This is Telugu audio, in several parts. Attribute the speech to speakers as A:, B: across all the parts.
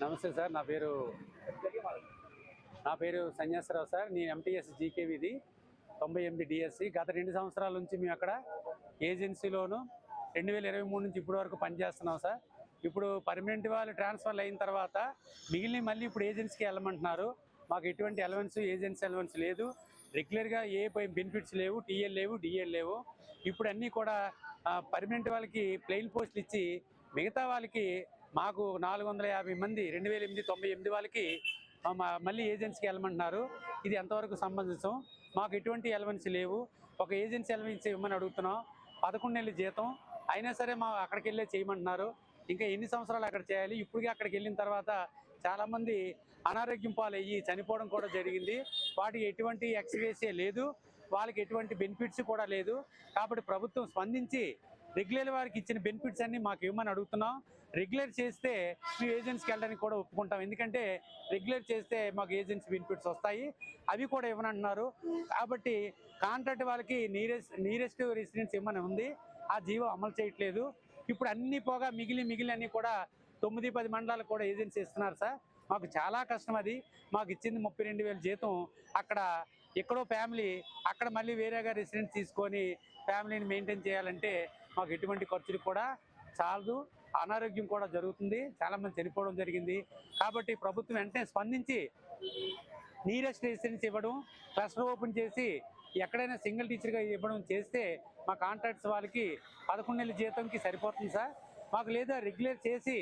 A: నమస్తే సార్ నా పేరు నా పేరు సన్యాసరావు సార్. నేను ఎంటీఎస్ జీకేవిది తొంభై ఎనిమిది డిఎస్సి గత రెండు సంవత్సరాల నుంచి మేము అక్కడ ఏజెన్సీలోను రెండు వేల ఇరవై మూడు నుంచి ఇప్పటి వరకు పనిచేస్తున్నాం సార్. ఇప్పుడు పర్మనెంట్ వాళ్ళు ట్రాన్స్ఫర్ అయిన తర్వాత మిగిలిన మళ్ళీ ఇప్పుడు ఏజెన్సీకి వెళ్ళమంటున్నారు. మాకు ఎటువంటి అలవెన్స్ ఏజెన్సీ అలవెన్స్ లేదు. రెగ్యులర్గా ఏ బెనిఫిట్స్ లేవు టీఎల్ లేవు డిఎల్ లేవు. ఇప్పుడు అన్నీ కూడా పర్మనెంట్ వాళ్ళకి ప్లెయిన్ పోస్టులు ఇచ్చి మిగతా వాళ్ళకి మాకు నాలుగు వందల యాభై మంది రెండు వేల ఎనిమిది తొంభై ఎనిమిది వాళ్ళకి మా- మళ్ళీ ఏజెన్సీకి వెళ్ళమంటున్నారు. ఇది ఎంతవరకు సంబంధించం? మాకు ఎటువంటి ఎలవెన్స్ లేవు. ఒక ఏజెన్సీ ఎలవెన్స్ ఇవ్వమని అడుగుతున్నాం. పదకొండు నెలల జీతం. అయినా సరే మా అక్కడికి వెళ్ళే చేయమంటున్నారు. ఇంకా ఎన్ని సంవత్సరాలు అక్కడ చేయాలి? ఇప్పటికే అక్కడికి వెళ్ళిన తర్వాత చాలామంది అనారోగ్యం పాలయ్యి చనిపోవడం కూడా జరిగింది. వాటికి ఎటువంటి ఎక్స్గ్రేసే లేదు. వాళ్ళకి ఎటువంటి బెనిఫిట్స్ కూడా లేదు. కాబట్టి ప్రభుత్వం స్పందించి రెగ్యులర్ వారికి ఇచ్చిన బెనిఫిట్స్ అన్ని మాకు ఇవ్వమని అడుగుతున్నాం. రెగ్యులర్ చేస్తే మేము ఏజెన్సీకి వెళ్ళడానికి కూడా ఒప్పుకుంటాం. ఎందుకంటే రెగ్యులర్ చేస్తే మాకు ఏజెన్సీ బెనిఫిట్స్ వస్తాయి. అవి కూడా ఇవ్వనంటున్నారు. కాబట్టి కాంట్రాక్ట్ వాళ్ళకి నీరెస్ట్ నీరెస్ట్ రెసిడెన్స్ ఇవ్వమని ఉంది. ఆ జీవో అమలు చేయట్లేదు. ఇప్పుడు అన్ని పోగా మిగిలి మిగిలి అన్ని కూడా తొమ్మిది పది మండలాలు కూడా ఏజెన్సీ ఇస్తున్నారు సార్. మాకు చాలా కష్టం అది. మాకు ఇచ్చింది ముప్పై రెండు వేల జీతం. అక్కడ ఎక్కడో ఫ్యామిలీ అక్కడ మళ్ళీ వేరేగా రెసిడెన్స్ తీసుకొని ఫ్యామిలీని మెయింటైన్ చేయాలంటే మాకు ఎటువంటి ఖర్చులు కూడా చాలదు. అనారోగ్యం కూడా జరుగుతుంది. చాలా మంది చనిపోవడం జరిగింది. కాబట్టి ప్రభుత్వం వెంటనే స్పందించి నీరెస్ట్ రెసిడెన్స్ ఇవ్వడం క్లస్టర్ ఓపెన్ చేసి ఎక్కడైనా సింగిల్ టీచర్గా ఇవ్వడం చేస్తే మా కాంట్రాక్ట్స్ వాళ్ళకి పదకొండు నెలల జీతంకి సరిపోతుంది సార్. మాకు లేదా రెగ్యులర్ చేసి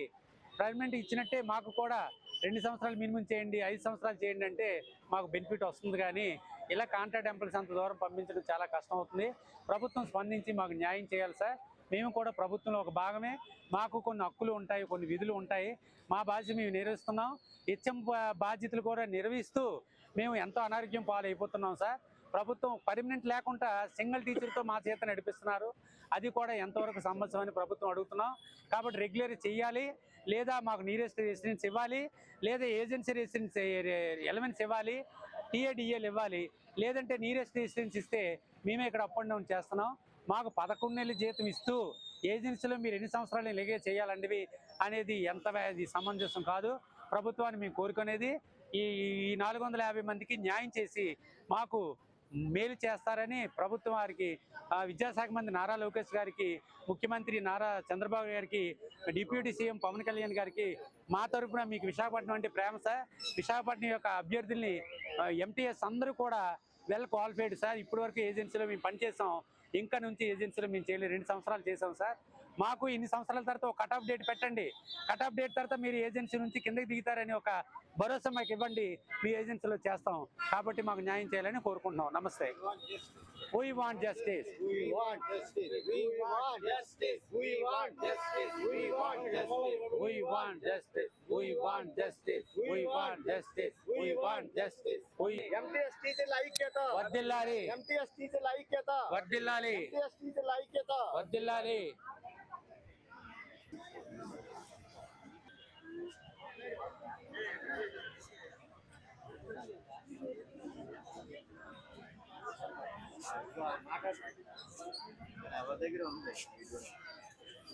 A: పర్మనెంట్ ఇచ్చినట్టే మాకు కూడా రెండు సంవత్సరాలు మినిమం చేయండి ఐదు సంవత్సరాలు చేయండి అంటే మాకు బెనిఫిట్ వస్తుంది. కానీ ఇలా కాంట్రాక్ట్ ఎంప్లాయీస్ అంత దూరం పంపించడం చాలా కష్టం అవుతుంది. ప్రభుత్వం స్పందించి మాకు న్యాయం చేయాలి సార్. మేము కూడా ప్రభుత్వంలో ఒక భాగమే. మాకు కొన్ని హక్కులు ఉంటాయి కొన్ని విధులు ఉంటాయి. మా బాధ్యత మేము నిర్వహిస్తున్నాం హెచ్ఎం బా- బాధ్యతలు కూడా నిర్వహిస్తూ మేము ఎంతో అనారోగ్యం పాలైపోతున్నాం సార్. ప్రభుత్వం పర్మనెంట్ లేకుండా సింగిల్ టీచర్తో మా చేత నడిపిస్తున్నారు. అది కూడా ఎంతవరకు సంబంధం అని ప్రభుత్వం అడుగుతున్నాం. కాబట్టి రెగ్యులర్ చేయాలి లేదా మాకు నీరెస్ట్ రెసిడెన్స్ ఇవ్వాలి. లేదా ఏజెన్సీ రెసిడెన్స్ ఎలవెన్స్ ఇవ్వాలి. టీఏడిఏలు ఇవ్వాలి. లేదంటే నీరెస్ట్ రెసిడెన్స్ ఇస్తే మేమే ఇక్కడ అప్ అండ్ డౌన్ చేస్తున్నాం. మాకు పదకొండు నెలలు జీతం ఇస్తూ ఏజెన్సీలో మీరు ఎన్ని సంవత్సరాలు ఇలాగే చేయాలండివి అనేది ఎంత ఇది సమంజసం కాదు. ప్రభుత్వాన్ని మేము కోరుకునేది ఈ ఈ నాలుగు వందల యాభై మందికి న్యాయం చేసి మాకు మేలు చేస్తారని ప్రభుత్వం వారికి ఆ, విద్యాశాఖ మంత్రి నారా లోకేష్ గారికి ముఖ్యమంత్రి నారా చంద్రబాబు గారికి డిప్యూటీ సీఎం పవన్ కళ్యాణ్ గారికి మా తరపున మీకు విశాఖపట్నం అంటే ప్రేమ సార్. విశాఖపట్నం యొక్క అభ్యర్థుల్ని ఎంటీఎస్ అందరూ కూడా వెల్ క్వాలిఫైడ్ సార్. ఇప్పటివరకు ఏజెన్సీలో మేము పనిచేసాం. ఇంకా నుంచి ఏజెన్సీలో మేము చేయలేదు. రెండు సంవత్సరాలు చేసాం సార్. మాకు ఇన్ని సంవత్సరాల తర్వాత ఒక కట్ ఆఫ్ డేట్ పెట్టండి. కట్ ఆఫ్ డేట్ తర్వాత మీరు ఏజెన్సీ నుంచి కిందకి దిగుతారని ఒక భరోసా మాకు ఇవ్వండి. మీ ఏజెన్సీలో చేస్తాం. కాబట్టి మాకు న్యాయం చేయాలని కోరుకుంటున్నాం. నమస్తే. We want justice.
B: We want justice. We want justice. We want justice. We want justice.
A: We want justice. We want justice. We want justice. We want justice.
B: We MTS teacher
A: ಐಕ್ಯತ
B: ವದ್ದಿಲ್ಲಾರಿ MTS teacher
A: ಐಕ್ಯತ
B: ವದ್ದಿಲ್ಲಾರಿ MTS teacher
A: ಐಕ್ಯತ ವದ್ದಿಲ್ಲಾರಿ
B: ఎవరి దగ్గర ఉంది